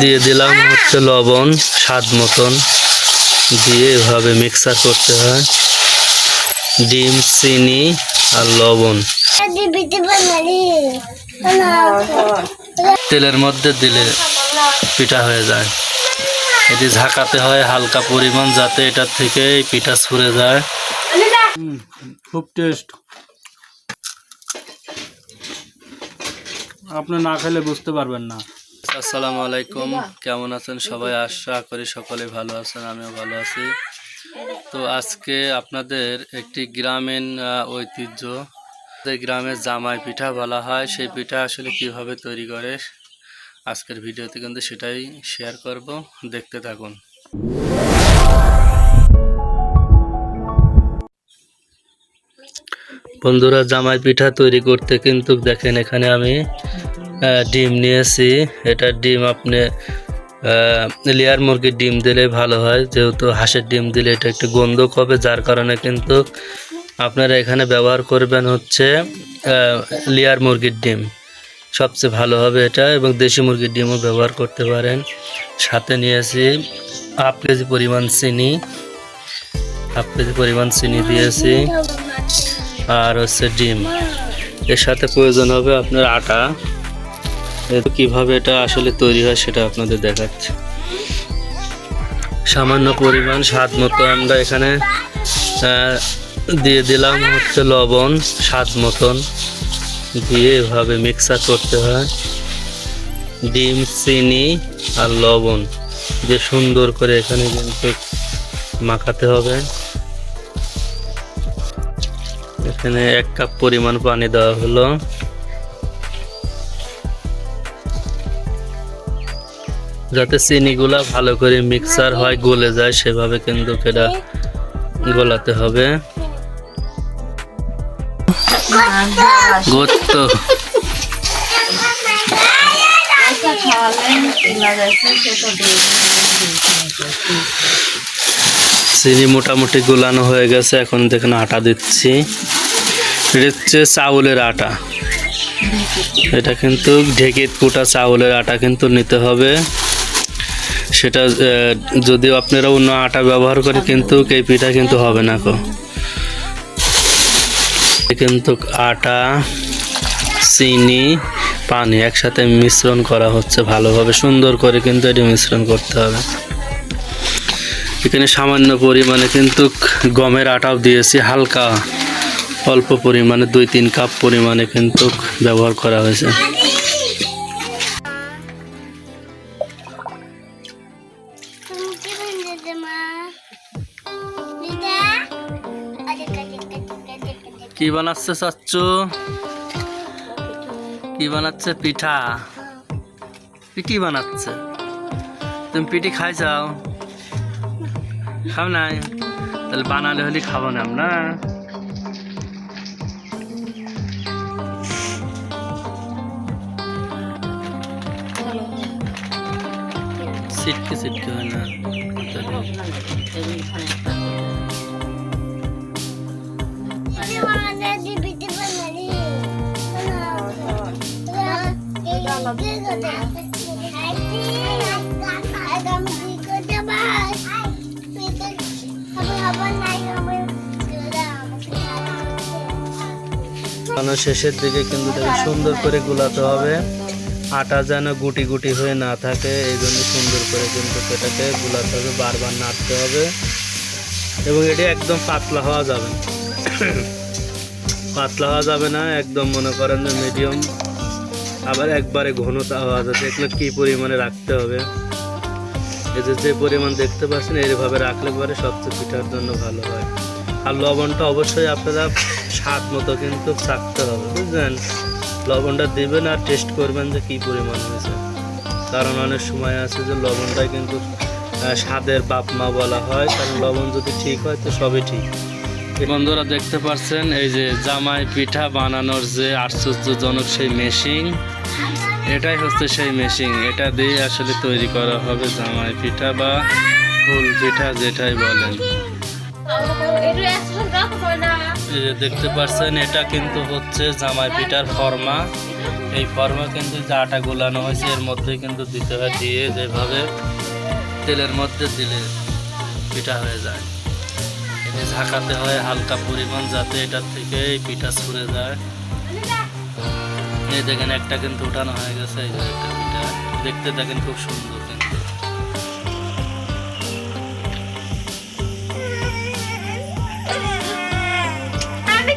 দিয়ে দিলাম হচ্ছে লবণ, স্বাদ মতন। দিয়ে এভাবে মিক্সার করতে হয়। ডিম, চিনি আর লবণ। তেলের মধ্যে দিলে পিঠা হয়ে যায়। এটি ঝাঁকাতে হয় হালকা পরিমাণ যাতে এটা থেকে পিঠা ছুড়ে যায়। খুব টেস্ট আপনি না খেলে বুঝতে পারবেন না। আসসালামু আলাইকুম। কেমন আছেন সবাই? আশা করি সকলে ভালো আছেন, আমিও ভালো আছি। তো আজকে আপনাদের একটি গ্রামীণ ঐতিহ্য। যে গ্রামের জামাই পিঠা বলা হয়। সেই পিঠা আসলে কীভাবে তৈরি করে আজকের ভিডিওতে কিন্তু সেটাই শেয়ার করব। দেখতে থাকুন। বন্ধুরা, জামাই পিঠা তৈরি করতে কিন্তু দেখেন এখানে আমি ডিম নিয়েছি। এটা ডিম আপনি লেয়ার মুরগির ডিম দিলে ভালো হয়। যেহেতু হাঁসের ডিম দিলে এটা একটু গন্ধ হবে যার কারণে কিন্তু আপনারা এখানে ব্যবহার করবেন হচ্ছে লেয়ার মুরগির ডিম। সবচেয়ে ভালো হবে এটা এবং দেশি মুরগির ডিমও ব্যবহার করতে পারেন। সাথে নিয়েছি হাফ কেজি পরিমাণ চিনি। হাফ কেজি পরিমাণ চিনি দিয়েছি। আর হচ্ছে ডিম। এর সাথে প্রয়োজন হবে আপনার আটা। কীভাবে এটা আসলে তৈরি হয় সেটা আপনাদের দেখাচ্ছি। সামান্য পরিমাণ স্বাদ মতো আমরা এখানে দিয়ে দিলাম হচ্ছে লবণ, স্বাদ মতন। দিয়ে এভাবে মিক্সার করতে হয়। ডিম, চিনি আর লবণ দিয়ে সুন্দর করে এখানে কিন্তু মাখাতে হবে। এখানে এক কাপ পরিমাণ পানি দেওয়া হলো। যাতে চিনিগুলা ভালো করে মিক্সার হয়, গলে যায়, সেভাবে কিন্তু এটা গলাতে হবে। চিনি মোটামুটি গোলানো হয়ে গেছে, এখন দেখুন আটা দিচ্ছি। এটা হচ্ছে চাউলের আটা। এটা কিন্তু ঢেকে কুটা চাউলের আটা কিন্তু নিতে হবে। সেটা যদিও আপনারা অন্য আটা ব্যবহার করে, কিন্তু এই পিঠা কিন্তু হবে না কো কিন্তু আটা, চিনি, পানি একসাথে মিশ্রণ করা হচ্ছে ভালোভাবে। সুন্দর করে কিন্তু এটি মিশ্রণ করতে হবে। এখানে সামান্য পরিমাণে কিন্তু গমের আটাও দিয়েছি, হালকা অল্প পরিমাণে, দুই তিন কাপ পরিমাণে কিন্তু ব্যবহার করা হয়েছে। কি বানাচ্ছে চাচ্চু কি বানাচ্ছে পিঠা? পিঠি বানাচ্ছে? তুমি পিঠি খাই যাও। খাও নাই? তাহলে বানালে হলে খাব না আমরা। সিটকে সিটকে হয় না। শেষের দিকে কিন্তু সুন্দর করে গুলাতে হবে। আটা যেন গুটি গুটি হয়ে না থাকে, এই জন্য সুন্দর করে কিন্তু সেটাকে গুলাতে হবে বারবার নাড়তে হবে। এবং এটি একদম পাতলা হওয়া যাবে পাতলা হওয়া যাবে না, একদম মনে করেন যে মিডিয়াম আবার একবারে ঘনতা হওয়া যাবে, এগুলো কী পরিমাণে রাখতে হবে? এই যে পরিমাণ দেখতে পাচ্ছেন, এইভাবে রাখলে পরে সবচেয়ে পিঠার জন্য ভালো হয়। আর লবণটা অবশ্যই আপনারা স্বাদ মতো কিন্তু চাকতে হবে, বুঝলেন? লবণটা দেবেন আর টেস্ট করবেন যে কী পরিমাণ হয়েছে। কারণ অনেক সময় আছে যে লবণটা কিন্তু স্বাদের বাপ মা বলা হয়, কারণ লবণ যদি ঠিক হয় তো সবই ঠিক। বন্ধুরা দেখতে পাচ্ছেন, এই যে জামাই পিঠা বানানোর যে আশ্চর্যজনক সেই মেশিন এটাই হচ্ছে সেই মেশিন এটা দিয়ে আসলে তৈরি করা হবে জামাই পিঠা বা ফুল পিঠা যেটাই বলেন। দেখতে পাচ্ছেন এটা কিন্তু হচ্ছে জামাই পিঠার ফর্মা। এই ফর্মা কিন্তু যে আটা গোলানো হয়েছে, এর মধ্যে কিন্তু দিতে হয় দিয়ে যেভাবে তেলের মধ্যে দিলে পিঠা হয়ে যায়। এটি ঝাঁকাতে হয় হালকা পরিমাণ যাতে এটার থেকে এই পিঠা ছুড়ে যায়। এই দেখেন, একটা কিন্তু উঠানো হয়ে গেছে, এই একটা পিঠা। দেখতে দেখেন খুব সুন্দর।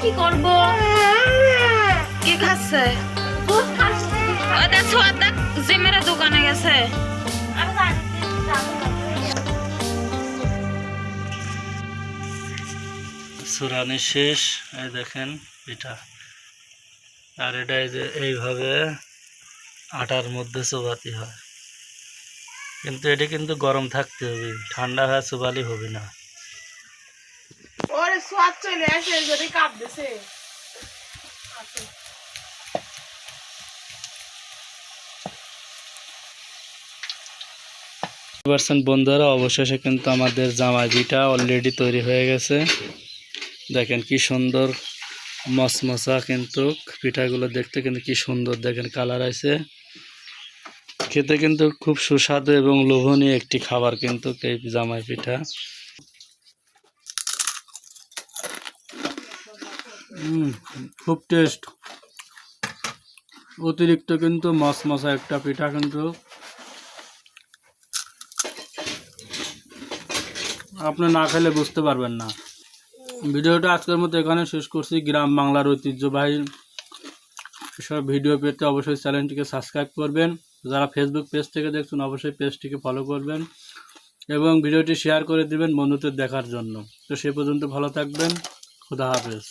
কি করব? কি খাচ্ছে? দুধ খাচ্ছি। ওটা ছোয়াটা জিমের দোকানে গেছে। সুরানি শেষ এই দেখেন পিঠা আর এটা এই যে এইভাবে আটার মধ্যে চোবাতে হয়। কিন্তু এটি কিন্তু গরম থাকতে হবে ঠান্ডা হয়ে চোবালি হবে না। ওরে সোয়াদ চলে আসে, যদি বন্ধুরা, অবশেষে কিন্তু আমাদের পিঠা অলরেডি তৈরি হয়ে গেছে। দেখেন কি সুন্দর মচমচা কিন্তু, পিঠাগুলো দেখতে কিন্তু কি সুন্দর, দেখেন কালার আছে খেতে কিন্তু খুব সুস্বাদু এবং লোভনীয় একটি খাবার কিন্তু এই জামাই পিঠা। খুব টেস্ট অতিরিক্ত কিন্তু মশমশা একটা পিঠা কিন্তু। আপনি না খেলে বুঝতে পারবেন না। ভিডিওটা আজকের মতো এখানে শেষ করছি। গ্রাম বাংলার ঐতিহ্যবাহী এসব ভিডিও পেতে অবশ্যই চ্যানেলটিকে সাবস্ক্রাইব করবেন। যারা ফেসবুক পেজ থেকে দেখছেন, অবশ্যই পেজটিকে ফলো করবেন এবং ভিডিওটি শেয়ার করে দিবেন বন্ধুদের দেখার জন্য। তো সে পর্যন্ত ভালো থাকবেন। খুদা হাফেজ।